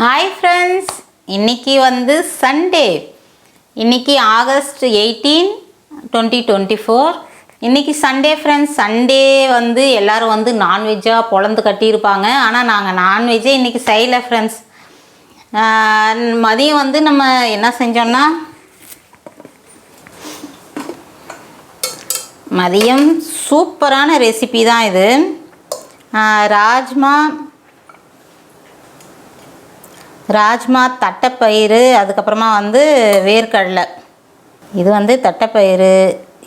Hi friends இன்றைக்கி வந்து Sunday இன்னைக்கு August eighteen twenty twenty four இன்றைக்கி சண்டே ஃப்ரெண்ட்ஸ் சண்டே வந்து எல்லோரும் வந்து நான்வெஜ்ஜாக பொழந்து கட்டியிருப்பாங்க. ஆனால் நாங்கள் நான்வெஜ்ஜே இன்றைக்கி செய்யலை ஃப்ரெண்ட்ஸ் மதியம் வந்து நம்ம என்ன செஞ்சோம்னா மதியம் சூப்பரான ரெசிபி தான் இது. ராஜ்மா ராஜ்மா தட்டைப்பயிறு அதுக்கப்புறமா வந்து வேர்க்கடலை. இது வந்து தட்டைப்பயிறு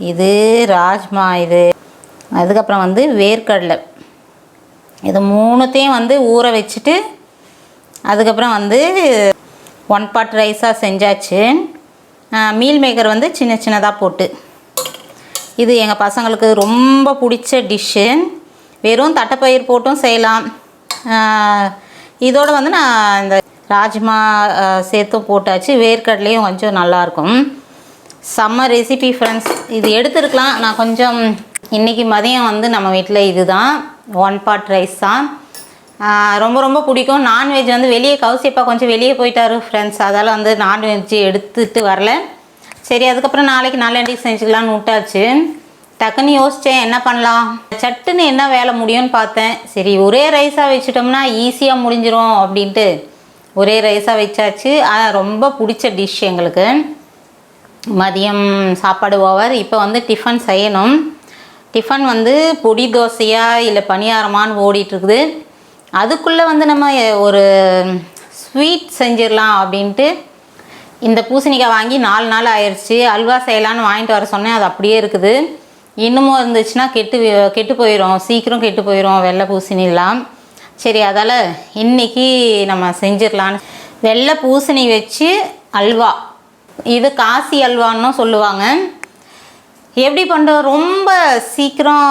இது ராஜ்மா இது. அதுக்கப்புறம் வந்து வேர்க்கடலை. இது மூணுத்தையும் வந்து ஊற வச்சுட்டு அதுக்கப்புறம் வந்து ஒன் பாட் ரைஸாக செஞ்சாச்சு. மீல் மேக்கர் வந்து சின்ன சின்னதாக போட்டு. இது எங்கள் பசங்களுக்கு ரொம்ப பிடிச்ச டிஷ்ஷு வெறும் தட்டைப்பயிர் போட்டும் செய்யலாம். இதோடு இதோட வந்து நான் இந்த ராஜ்மா சேர்த்தும் போட்டாச்சு. வேர்க்கடலையும் கொஞ்சம் நல்லாயிருக்கும் செம்ம ரெசிபி ஃப்ரெண்ட்ஸ் இது எடுத்துருக்கலாம். நான் கொஞ்சம் இன்றைக்கி மதியம் வந்து நம்ம வீட்டில் இதுதான். ஒன் பாட் ரைஸ் தான். ரொம்ப ரொம்ப பிடிக்கும். நான்வெஜ் வந்து வெளியே கவுசியப்பா கொஞ்சம் வெளியே போயிட்டாரு ஃப்ரெண்ட்ஸ் அதால் வந்து நான்வெஜ் எடுத்துட்டு வரல. சரி அதுக்கப்புறம் நாளைக்கு நாளண்டிக்கு செஞ்சுக்கலாம்னு விட்டாச்சு. டக்குன்னு யோசித்தேன் என்ன பண்ணலாம்? சட்டுன்னு என்ன வேலை முடியும்னு பார்த்தேன். சரி ஒரே ரைஸாக வச்சுட்டோம்னா ஈஸியாக முடிஞ்சிடும் அப்படின்ட்டு. ஒரே ரைஸாக வச்சாச்சு. ஆனால் ரொம்ப பிடிச்ச டிஷ் எங்களுக்கு. மதியம் சாப்பாடு ஓவர் இப்போ வந்து டிஃபன் செய்யணும். டிஃபன் வந்து பொடி தோசையாக இல்லை பணியாரமான்னு ஓடிட்டுருக்குது. அதுக்குள்ளே வந்து நம்ம ஒரு ஸ்வீட் செஞ்சிடலாம் அப்படின்ட்டு இந்த பூசணிக்காய் வாங்கி நாலு நாள் ஆயிடுச்சு அல்வா செய்யலான்னு வாங்கிட்டு வர சொன்னேன். அது அப்படியே இருக்குது. இன்னமும் இருந்துச்சுன்னா கெட்டு கெட்டு போயிடும் சீக்கிரம் கெட்டு போயிடும் வெள்ளை பூசணிலாம். சரி அதால் இன்னைக்கு நம்ம செஞ்சிடலான்னு வெள்ளை பூசணி வச்சு அல்வா. இது காசி அல்வான்னு சொல்லுவாங்க. எப்படி பண்ணுறோம் ரொம்ப சீக்கிரம்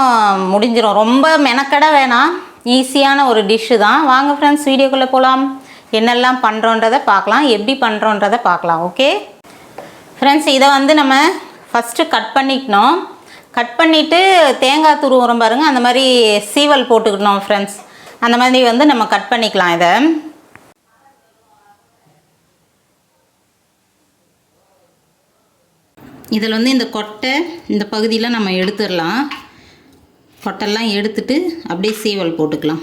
முடிஞ்சிடும் ரொம்ப மெனக்கட வேணாம். ஈஸியான ஒரு டிஷ்ஷு தான். வாங்க ஃப்ரெண்ட்ஸ் வீடியோக்குள்ளே போகலாம் என்னெல்லாம் பண்ணுறோன்றதை பார்க்கலாம். எப்படி பண்ணுறோன்றதை பார்க்கலாம். ஓகே? ஃப்ரெண்ட்ஸ் இதை வந்து நம்ம ஃபஸ்ட்டு கட் பண்ணிக்கணும். கட் பண்ணிவிட்டு தேங்காய் துருவுறம் பாருங்கள் அந்த மாதிரி சீவல் போட்டுக்கணும் ஃப்ரெண்ட்ஸ் அந்த மாதிரி வந்து நம்ம கட் பண்ணிக்கலாம் இதை. இதில் வந்து இந்த கொட்டை இந்த பகுதியில் நம்ம எடுத்துடலாம். கொட்டெல்லாம் எடுத்துட்டு அப்படியே சீவல் போட்டுக்கலாம்.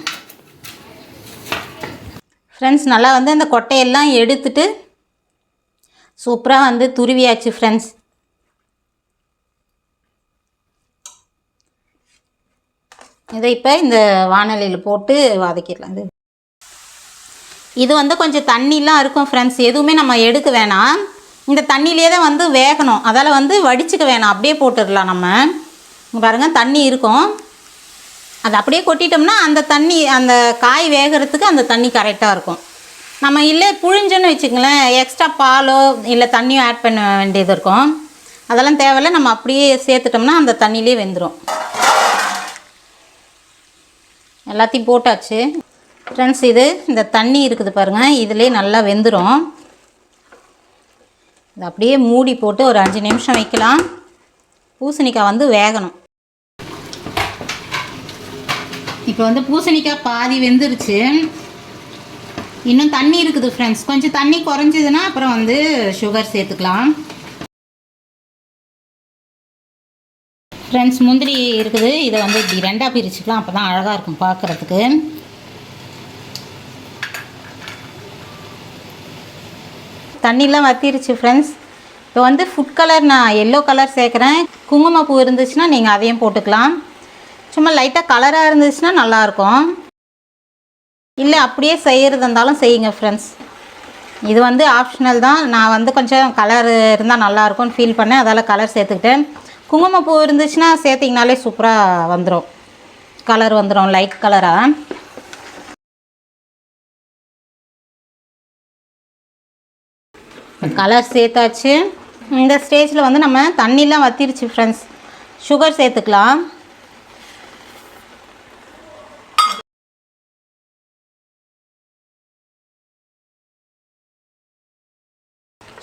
ஃப்ரெண்ட்ஸ் நல்லா வந்து அந்த கொட்டையெல்லாம் எடுத்துட்டு சூப்பராக வந்து துருவியாச்சு ஃப்ரெண்ட்ஸ் இதை இப்போ இந்த வானலியில் போட்டு வதக்கிடலாம். இது. இது வந்து கொஞ்சம் தண்ணிலாம் இருக்கும் ஃப்ரெண்ட்ஸ் எதுவுமே நம்ம எடுக்க வேணாம். இந்த தண்ணியிலே தான் வந்து வேகணும். அதால் வந்து வடிச்சுக்க வேணாம். அப்படியே போட்டுடலாம் நம்ம. பாருங்கள் தண்ணி இருக்கும். அது அப்படியே கொட்டிட்டோம்னா அந்த தண்ணி அந்த காய் வேகிறதுக்கு அந்த தண்ணி கரெக்டாக இருக்கும். நம்ம இல்லை புழிஞ்சோன்னு வச்சுக்கங்களேன் எக்ஸ்ட்ரா பாலோ இல்லை தண்ணியோ ஆட் பண்ண வேண்டியது இருக்கும். அதெல்லாம் தேவையில்ல. நம்ம அப்படியே சேர்த்துட்டோம்னா அந்த தண்ணியிலே வெந்துடும் எல்லாத்தையும் போட்டாச்சு. ஃப்ரெண்ட்ஸ் இது இந்த தண்ணி இருக்குது பாருங்கள் இதிலே நல்லா வெந்துடும் இது அப்படியே மூடி போட்டு ஒரு அஞ்சு நிமிஷம் வைக்கலாம். பூசணிக்காய் வந்து வேகணும். இப்போ வந்து பூசணிக்காய் பாதி வெந்துருச்சு. இன்னும் தண்ணி இருக்குது ஃப்ரெண்ட்ஸ் கொஞ்சம் தண்ணி குறைஞ்சதுன்னா அப்புறம் வந்து சுகர் சேர்த்துக்கலாம். ஃப்ரெண்ட்ஸ் முந்திரி இருக்குது. இதை வந்து இப்படி ரெண்டாக பிரிச்சுக்கலாம். அப்போ தான் அழகாக இருக்கும் பார்க்குறதுக்கு. தண்ணிலாம் வத்திருச்சு ஃப்ரெண்ட்ஸ் இப்போ வந்து ஃபுட் கலர் நான் எல்லோ கலர் சேர்க்குறேன். குங்குமப்பூ இருந்துச்சுன்னா நீங்கள் அதையும் போட்டுக்கலாம். சும்மா லைட்டாக கலராக இருந்துச்சுன்னா நல்லாயிருக்கும் இல்லை அப்படியே செய்கிறது இருந்தாலும் செய்யுங்க ஃப்ரெண்ட்ஸ் இது வந்து ஆப்ஷனல் தான். நான் வந்து கொஞ்சம் கலர் இருந்தால் நல்லாயிருக்கும்னு ஃபீல் பண்ணேன். அதால் கலர் சேர்த்துக்கிட்டேன். குங்குமப்பூ இருந்துச்சுன்னா சேர்த்திங்கனாலே சூப்பராக வந்துடும் கலர் வந்துடும் லைட் கலராக கலர் சேர்த்தாச்சு. இந்த ஸ்டேஜில் வந்து நம்ம தண்ணிலாம் வத்திருச்சு ஃப்ரெண்ட்ஸ் சுகர் சேர்த்துக்கலாம்.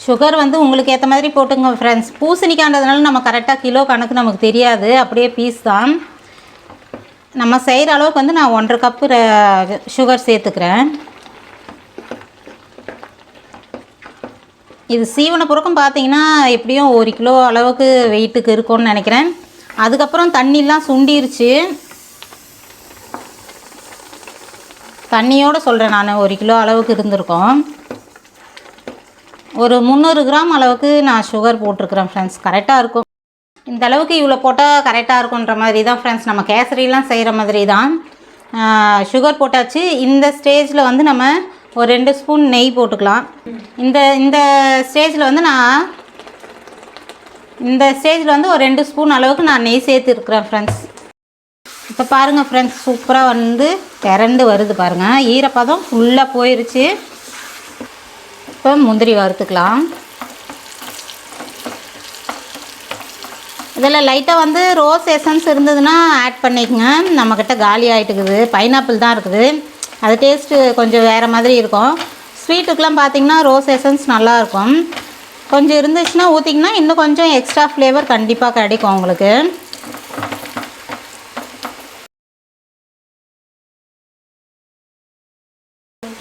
சுகர் வந்து உங்களுக்கு ஏற்ற மாதிரி போட்டுங்க ஃப்ரெண்ட்ஸ் பூசணிக்காண்டதுனால நம்ம கரெக்டாக கிலோ கணக்கு நமக்கு தெரியாது. அப்படியே பீஸ் தான். நம்ம செய்கிற அளவுக்கு வந்து நான் ஒன்றரை கப்பு சுகர் சேர்த்துக்கிறேன். இது சீவன புறக்கும் பார்த்தீங்கன்னா எப்படியும் ஒரு கிலோ அளவுக்கு வெயிட்டுக்கு இருக்கும்னு நினைக்கிறேன். அதுக்கப்புறம் தண்ணிலாம் சுண்டிருச்சு. தண்ணியோடு சொல்கிறேன் நான் ஒரு கிலோ அளவுக்கு இருந்திருக்கோம். ஒரு முந்நூறு கிராம் அளவுக்கு நான் சுகர் போட்டிருக்கிறேன் ஃப்ரெண்ட்ஸ் கரெக்டாக இருக்கும். இந்த அளவுக்கு இவ்வளோ போட்டால் கரெக்டாக இருக்குன்ற மாதிரி தான் ஃப்ரெண்ட்ஸ் நம்ம கேசரிலாம் செய்கிற மாதிரி தான் சுகர் போட்டாச்சு. இந்த ஸ்டேஜில் வந்து நம்ம ஒரு ரெண்டு ஸ்பூன் நெய் போட்டுக்கலாம். இந்த இந்த ஸ்டேஜில் வந்து நான் இந்த ஸ்டேஜில் வந்து ஒரு ரெண்டு ஸ்பூன் அளவுக்கு நான் நெய் சேர்த்துருக்குறேன் ஃப்ரெண்ட்ஸ் இப்போ பாருங்கள் ஃப்ரெண்ட்ஸ் சூப்பராக வந்து திரண்டு வருது பாருங்கள் ஈரப்பதம் ஃபுல்லாக போயிருச்சு. இப்போ முந்திரி வறுத்துக்கலாம். இதில் லைட்டாக வந்து ரோஸ் எசன்ஸ் இருந்ததுன்னா ஆட் பண்ணிக்கங்க. நம்மக்கிட்ட காலி ஆகிட்டுக்குது பைனாப்பிள் தான் இருக்குது. அது டேஸ்ட்டு கொஞ்சம் வேறு மாதிரி இருக்கும். ஸ்வீட்டுக்கெலாம் பார்த்தீங்கன்னா ரோஸ் எசன்ஸ் நல்லாயிருக்கும். கொஞ்சம் இருந்துச்சுன்னா ஊற்றிங்கன்னா இன்னும் கொஞ்சம் எக்ஸ்ட்ரா ஃப்ளேவர் கண்டிப்பாக கிடைக்கும் உங்களுக்கு.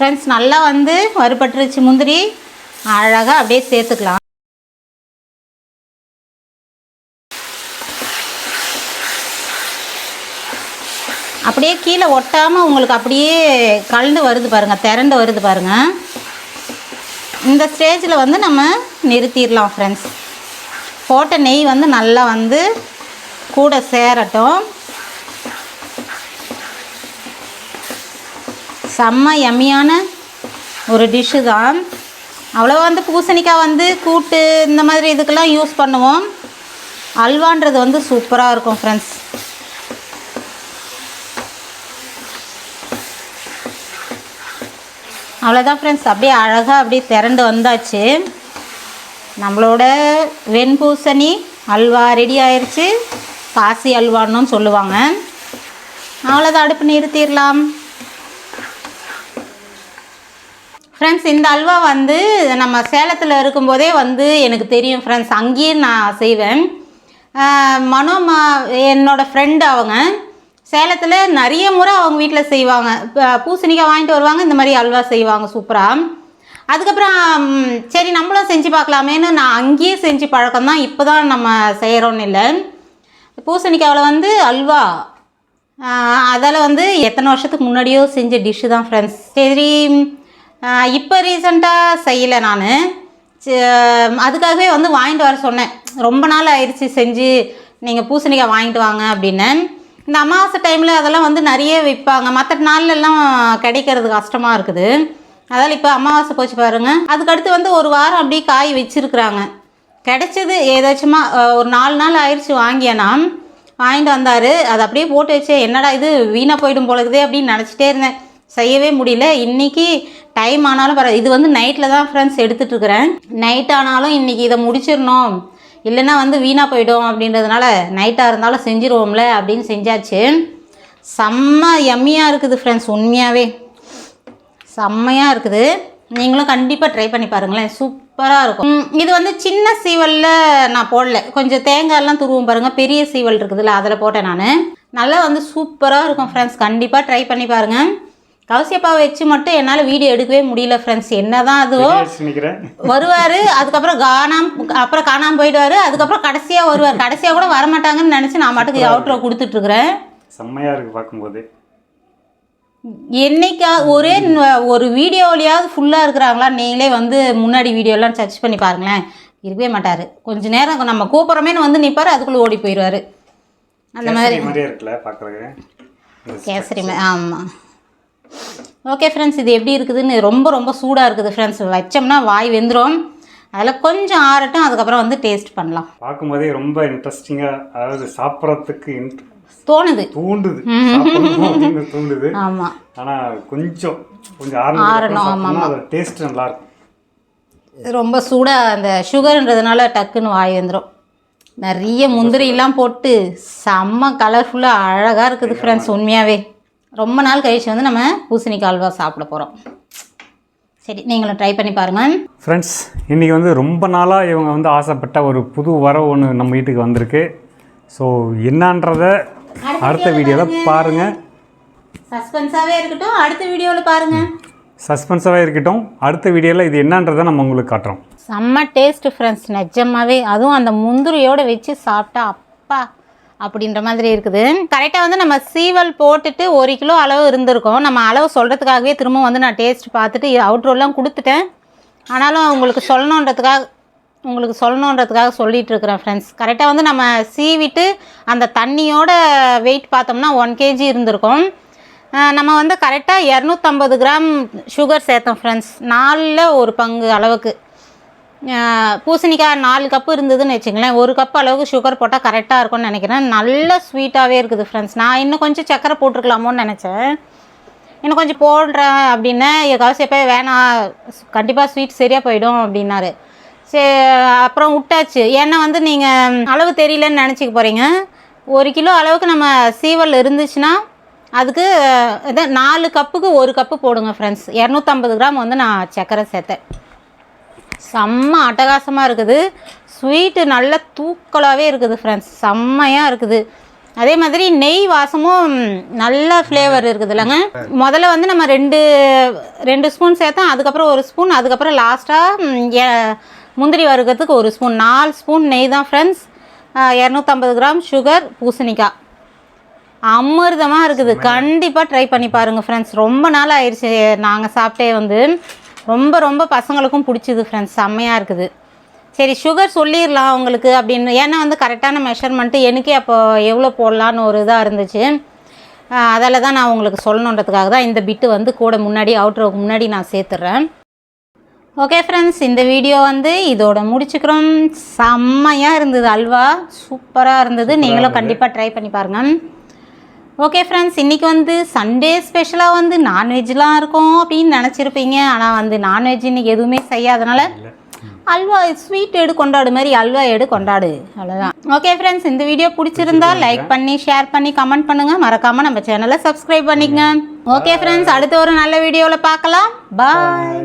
ஃப்ரெண்ட்ஸ் நல்லா வந்து வறுபட்டுருச்சு முந்திரி. அழகாக அப்படியே சேர்த்துக்கலாம். அப்படியே கீழே ஒட்டாமல் உங்களுக்கு அப்படியே கலந்து வருது பாருங்கள் திரண்டு வருது பாருங்கள் இந்த ஸ்டேஜில் வந்து நம்ம நிறுத்திடலாம் ஃப்ரெண்ட்ஸ் போட்ட நெய் வந்து நல்லா வந்து கூட சேரட்டும். செம்ம யம்மியான ஒரு டிஷ்ஷு தான். அவ்வளோ வந்து பூசணிக்காய் வந்து கூட்டு இந்த மாதிரி இதுக்கெல்லாம் யூஸ் பண்ணுவோம். அல்வான்றது வந்து சூப்பராக இருக்கும் ஃப்ரெண்ட்ஸ் அவ்வளோதான் ஃப்ரெண்ட்ஸ் அப்படியே அழகாக அப்படியே திரண்டு வந்தாச்சு. நம்மளோட வெண்பூசணி அல்வா ரெடி ஆயிடுச்சு பாசி அல்வான்னு சொல்லுவாங்க. அவ்வளோதான் அடுப்பு நிறுத்திடலாம் ஃப்ரெண்ட்ஸ் இந்த அல்வா வந்து நம்ம சேலத்தில் இருக்கும்போதே வந்து எனக்கு தெரியும் ஃப்ரெண்ட்ஸ் அங்கேயே நான் செய்வேன். மனோமா என்னோடய ஃப்ரெண்டு அவங்க சேலத்தில் நிறைய முறை அவங்க வீட்டில் செய்வாங்க. இப்போ பூசணிக்காய் வாங்கிட்டு வருவாங்க இந்த மாதிரி அல்வா செய்வாங்க சூப்பராக அதுக்கப்புறம் சரி நம்மளும் செஞ்சு பார்க்கலாமேன்னு நான் அங்கேயே செஞ்சு பழக்கம் தான் இப்போ தான் நம்ம செய்கிறோன்னு இல்லை. பூசணிக்காவில் வந்து அல்வா. அதில் வந்து எத்தனை வருஷத்துக்கு முன்னாடியோ செஞ்ச டிஷ்ஷு தான் ஃப்ரெண்ட்ஸ் சரி இப்போ ரீசண்டாக செய்யலை நான். அதுக்காகவே வந்து வாங்கிட்டு வர சொன்னேன். ரொம்ப நாள் ஆயிடுச்சு செஞ்சு நீங்கள் பூசணிக்காய் வாங்கிட்டு வாங்க அப்படின்னு இந்த அமாவாசை டைமில் அதெல்லாம் வந்து நிறைய விற்பாங்க. மற்ற நாள்லெல்லாம் கிடைக்கிறது கஷ்டமாக இருக்குது. அதால் இப்போ அமாவாசை போச்சு பாருங்கள் அதுக்கடுத்து வந்து ஒரு வாரம் அப்படியே காய் வச்சுருக்குறாங்க. கிடைச்சது ஏதாச்சுமா ஒரு நாலு நாள் ஆயிடுச்சு வாங்கியேனா வாங்கிட்டு வந்தார். அதை அப்படியே போட்டு வச்சு என்னடா இது வீணாக போயிடும் போல அப்படின்னு நினச்சிட்டே இருந்தேன். செய்யவே முடியல. இன்றைக்கி டைம் ஆனாலும் பரவாயில்ல. இது வந்து நைட்டில் தான் ஃப்ரெண்ட்ஸ் எடுத்துகிட்ருக்குறேன் நைட் ஆனாலும் இன்றைக்கி இதை முடிச்சிடணும். இல்லைன்னா வந்து வீணாக போயிடும் அப்படின்றதுனால நைட்டாக இருந்தாலும் செஞ்சிருவோம்ல அப்படின்னு செஞ்சாச்சு. செம்ம எம்மியாக இருக்குது ஃப்ரெண்ட்ஸ் உண்மையாகவே செம்மையாக இருக்குது. நீங்களும் கண்டிப்பாக ட்ரை பண்ணி பாருங்களேன். சூப்பராக இருக்கும். இது வந்து சின்ன சீவலில் நான் போடல. கொஞ்சம் தேங்காயெல்லாம் துருவும் பாருங்கள் பெரிய சீவல் இருக்குதுல்ல அதில் போட்டேன் நான். நல்லா வந்து சூப்பராக இருக்கும் ஃப்ரெண்ட்ஸ் கண்டிப்பாக ட்ரை பண்ணி பாருங்கள் கவுசியப்பாவை வச்சு மட்டும் என்னால் வீடியோ எடுக்கவே முடியல ஃப்ரெண்ட்ஸ் என்ன தான் அதுவோ வருவார் அதுக்கப்புறம் காணாம அப்புறம் காணாமல் போயிடுவார் அதுக்கப்புறம் கடைசியாக வருவார். கடைசியாக கூட வரமாட்டாங்கன்னு நினச்சி நான் மட்டுக்கு அவுட்ரோ கொடுத்துட்ருக்குறேன். செம்மையா இருக்கு பார்க்கும்போது. என்னைக்கா ஒரே ஒரு வீடியோலையாவது ஃபுல்லாக இருக்கிறாங்களா? நீங்களே வந்து முன்னாடி வீடியோலாம் சர்ச் பண்ணி பாருங்களேன். இருக்கவே மாட்டார். கொஞ்ச நேரம் நம்ம கூப்பிட்றமேனு வந்து நிற்பார் அதுக்குள்ளே ஓடி போயிடுவார். அந்த மாதிரி. கேசரி ஆமாம் ஓகே ஃப்ரெண்ட்ஸ் இது எப்படி இருக்குதுன்னு ரொம்ப ரொம்ப சூடாக இருக்குது ஃப்ரெண்ட்ஸ் வச்சோம்னா வாய் வெந்துடும் அதில் கொஞ்சம் ஆறட்டும் அதுக்கப்புறம் வந்து டேஸ்ட் பண்ணலாம். பார்க்கும்போதே ரொம்ப இன்ட்ரெஸ்டிங்காக அதாவது சாப்பிட்றதுக்கு தோணுது. தூண்டுது. தூண்டுது ஆமாம் ஆனால் கொஞ்சம் கொஞ்சம் ஆறணும், ஆமாம், அதோட டேஸ்ட் நல்லா இருக்கும். ரொம்ப சூடாக அந்த சுகர்ன்றதுனால டக்குன்னு வாய் வந்துடும் நிறைய முந்திரிலாம் போட்டு செம்ம கலர்ஃபுல்லாக அழகாக இருக்குது ஃப்ரெண்ட்ஸ் உண்மையாகவே ரொம்ப நாள் கழிச்சு வந்து நம்ம பூசணிக்காய் அல்வா சாப்பிட போகிறோம் சரி நீங்களும் ட்ரை பண்ணி பாருங்கள் ஃப்ரெண்ட்ஸ் இன்றைக்கி வந்து ரொம்ப நாளாக இவங்க வந்து ஆசைப்பட்ட ஒரு புது வரவு ஒன்று நம்ம வீட்டுக்கு வந்திருக்கு. ஸோ என்னன்றத அடுத்த வீடியோவில் பாருங்கள் சஸ்பென்ஸாகவே இருக்கட்டும் அடுத்த வீடியோவில் பாருங்கள் சஸ்பென்ஸாகவே இருக்கட்டும் அடுத்த வீடியோவில் இது என்னன்றதை நம்ம உங்களுக்கு காட்டுறோம். செம்ம டேஸ்ட் ஃப்ரெண்ட்ஸ் நிஜமாவே அதுவும் அந்த முந்திரியோடு வச்சு சாப்பிட்டா அப்பா. அப்படின்ற மாதிரி இருக்குது. கரெக்டாக வந்து நம்ம சீவல் போட்டுட்டு ஒரு கிலோ அளவு இருந்திருக்கோம். நம்ம அளவு சொல்கிறதுக்காகவே திரும்ப வந்து நான் டேஸ்ட் பார்த்துட்டு அவுட்ரோலாம் கொடுத்துட்டேன். ஆனாலும் உங்களுக்கு சொல்லணுன்றதுக்காக உங்களுக்கு சொல்லணுன்றதுக்காக சொல்லிகிட்டு இருக்கிறேன் ஃப்ரெண்ட்ஸ் கரெக்டாக வந்து நம்ம சீவிட்டு அந்த தண்ணியோட வெயிட் பார்த்தோம்னா ஒன் கேஜி இருந்திருக்கும். நம்ம வந்து கரெக்டாக இரநூத்தம்பது கிராம் சுகர் சேர்த்தோம் ஃப்ரெண்ட்ஸ் நாலில் ஒரு பங்கு அளவுக்கு. பூசணிக்காய் நாலு கப்பு இருந்ததுன்னு வச்சுங்களேன். ஒரு கப் அளவுக்கு சுகர் போட்டால் கரெக்டாக இருக்கும்னு நினைக்கிறேன். நல்ல ஸ்வீட்டாகவே இருக்குது ஃப்ரெண்ட்ஸ் நான் இன்னும் கொஞ்சம் சக்கரை போட்டிருக்கலாமோன்னு நினச்சேன். இன்னும் கொஞ்சம் போடுறேன் அப்படின்னா எங்கள் எப்போ வேணாம் கண்டிப்பாக ஸ்வீட் சரியாக போயிடும் அப்படின்னாரு. சரி அப்புறம் விட்டாச்சு. ஏன்னா வந்து நீங்கள் அளவு தெரியலன்னு நினச்சிக்க போகிறீங்க ஒரு கிலோ அளவுக்கு நம்ம சீவல் இருந்துச்சுன்னா அதுக்கு இதை நாலு கப்புக்கு ஒரு கப்பு போடுங்க ஃப்ரெண்ட்ஸ் இரநூத்தம்பது கிராம் வந்து நான் சர்க்கரை சேர்த்தேன். செம்ம அட்டகாசமாக இருக்குது. ஸ்வீட்டு நல்ல தூக்கலாகவே இருக்குது ஃப்ரெண்ட்ஸ் செம்மையாக இருக்குது. அதே மாதிரி நெய் வாசமும் நல்ல ஃப்ளேவர் இருக்குது இல்லைங்க. முதல்ல வந்து நம்ம ரெண்டு ரெண்டு ஸ்பூன் சேர்த்தோம் அதுக்கப்புறம் ஒரு ஸ்பூன் அதுக்கப்புறம் லாஸ்ட்டாக முந்திரி வறுக்கிறதுக்கு ஒரு ஸ்பூன் நாலு ஸ்பூன் நெய் தான் ஃப்ரெண்ட்ஸ் இரநூத்தம்பது கிராம் சுகர் பூசணிக்காய். அமிர்தமாக இருக்குது. கண்டிப்பாக ட்ரை பண்ணி பாருங்கள் ஃப்ரெண்ட்ஸ் ரொம்ப நாள் ஆயிடுச்சு நாங்கள் சாப்பிட்டே வந்து. ரொம்ப ரொம்ப பசங்களுக்கும் பிடிச்சிது ஃப்ரெண்ட்ஸ் செம்மையாக இருக்குது. சரி சுகர் சொல்லிடலாம் உங்களுக்கு அப்படின்னு. ஏன்னா வந்து கரெக்டான மெஷர்மெண்ட்டு எனக்கே அப்போ எவ்வளோ போடலான்னு ஒரு இதாக இருந்துச்சு. அதால் தான் நான் உங்களுக்கு சொல்லணுன்றதுக்காக தான் இந்த பிட்டு வந்து கூட முன்னாடி அவுட்ரோக்கு முன்னாடி நான் சேர்த்துட்றேன் ஓகே ஃப்ரெண்ட்ஸ் இந்த வீடியோ வந்து இதோட முடிச்சுக்கிறோம். செம்மையாக இருந்தது அல்வா. சூப்பராக இருந்தது. நீங்களும் கண்டிப்பாக ட்ரை பண்ணி பாருங்கள் ஓகே ஃப்ரெண்ட்ஸ் இன்றைக்கி வந்து சண்டே ஸ்பெஷலாக வந்து நான்வெஜ்லாம் இருக்கும் அப்படின்னு நினச்சிருப்பீங்க. ஆனால் வந்து நான்வெஜ் இன்றைக்கி எதுவுமே செய்யாதனால அல்வா ஸ்வீட் எடு கொண்டாடு மாதிரி அல்வா எடு கொண்டாடு. அவ்வளோதான் ஓகே ஃப்ரெண்ட்ஸ் இந்த வீடியோ பிடிச்சிருந்தா லைக் பண்ணி ஷேர் பண்ணி கமெண்ட் பண்ணுங்கள் மறக்காமல் நம்ம சேனலை சப்ஸ்கிரைப் பண்ணிக்கங்க. ஓகே ஃப்ரெண்ட்ஸ் அடுத்த ஒரு நல்ல வீடியோவில் பார்க்கலாம். பாய்